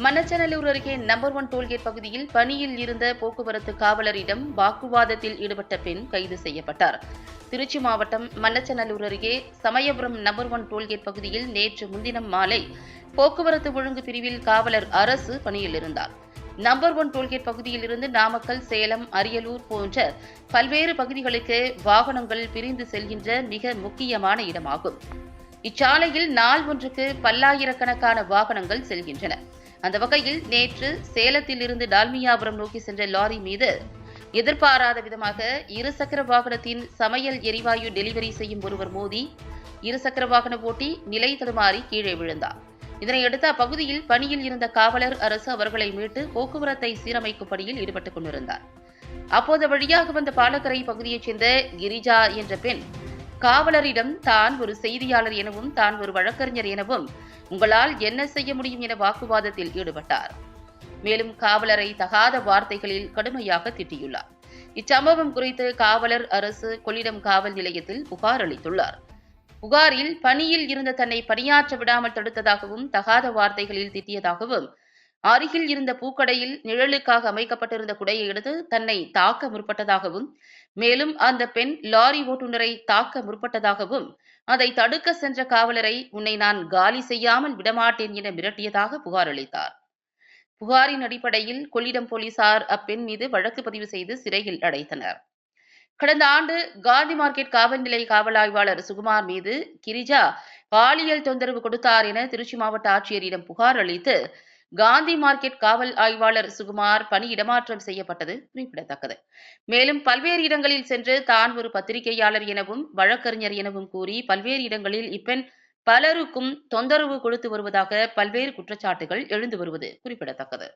மன்னச்சநல்லூர் அருகே number one toll gate பகுதியில் பணியில் இருந்த போக்குவரத்து காவலரிடம் வாக்குவாதத்தில் ஈடுபட்ட பெண் கைது செய்யப்பட்டார். திருச்சி மாவட்டம் மன்னச்சநல்லூர் அருகே சமயபுரம் நம்பர் ஒன் டோல்கேட் பகுதியில் நேற்று முன்தினம் மாலை போக்குவரத்து ஒழுங்கு பிரிவில் காவலர் அரசு பணியில் இருந்தார். நம்பர் ஒன் டோல்கேட் பகுதியில் இருந்து நாமக்கல் சேலம் அரியலூர் போன்ற பல்வேறு பகுதிகளுக்கு வாகனங்கள் பிரிந்து செல்கின்ற மிக முக்கியமான இடமாகும். இச்சாலையில் நாள் ஒன்றுக்கு பல்லாயிரக்கணக்கான வாகனங்கள் செல்கின்றன. அந்த வகையில் நேற்று சேலத்தில் இருந்து டால்மியாபுரம் நோக்கி சென்ற லாரி மீது எதிர்பாராத விதமாக இருசக்கர வாகனத்தின் சமையல் எரிவாயு டெலிவரி செய்யும் ஒருவர் மோதி இருசக்கர வாகன ஓட்டி நிலை தடுமாறி கீழே விழுந்தார். இதனையடுத்து அப்பகுதியில் பணியில் இருந்த காவலர் அரசு அவர்களை மீட்டு போக்குவரத்தை சீரமைக்கும் பணியில் ஈடுபட்டுக் கொண்டிருந்தார். அப்போது வழியாக வந்த பாலக்கரை பகுதியைச் சேர்ந்த கிரிஜா என்ற பெண் காவலரிடம் தான் ஒரு செய்தியாளர் எனவும் தான் ஒரு வழக்கறிஞர் எனவும் உங்களால் என்ன செய்ய முடியும் என வாக்குவாதத்தில் ஈடுபட்டார். மேலும் காவலரை தகாத வார்த்தைகளில் கடுமையாக திட்டியுள்ளார். இச்சம்பவம் குறித்து காவலர் அரசு கொள்ளிடம் காவல் நிலையத்தில் புகார் அளித்துள்ளார். புகாரில் பணியில் இருந்த தன்னை பணியாற்ற விடாமல் தடுத்ததாகவும் தகாத வார்த்தைகளில் திட்டியதாகவும் அருகில் இருந்த பூக்கடையில் நிழலுக்காக அமைக்கப்பட்டிருந்த குடையை எடுத்து தன்னை தாக்க முற்பட்டதாகவும் மேலும் அந்த பெண் லாரி ஓட்டுநரை தாக்க முற்பட்டதாகவும் அதை தடுக்க சென்ற காவலரை உன்னை நான் காலி செய்யாமல் விடமாட்டேன் என மிரட்டியதாக புகார் அளித்தார். புகாரின் அடிப்படையில் கொள்ளிடம் போலீசார் அப்பெண் மீது வழக்கு பதிவு செய்து சிறையில் அடைத்தனர். கடந்த ஆண்டு காந்தி மார்க்கெட் காவல் நிலைய காவல் ஆய்வாளர் சுகுமார் மீது கிரிஜா பாலியல் தொந்தரவு கொடுத்தார் என திருச்சி மாவட்ட ஆட்சியரிடம் புகார் அளித்து காந்தி மார்க்கெட் காவல் ஆய்வாளர் சுகுமார் பணி இடமாற்றம் செய்யப்பட்டது குறிப்பிடத்தக்கது. மேலும் பல்வேறு இடங்களில் சென்று தான் ஒரு பத்திரிகையாளர் எனவும் வழக்கறிஞர் எனவும் கூறி பல்வேறு இடங்களில் இப்பெண் பலருக்கும் தொந்தரவு கொடுத்து வருவதாக பல்வேறு குற்றச்சாட்டுகள் எழுந்து வருவது குறிப்பிடத்தக்கது.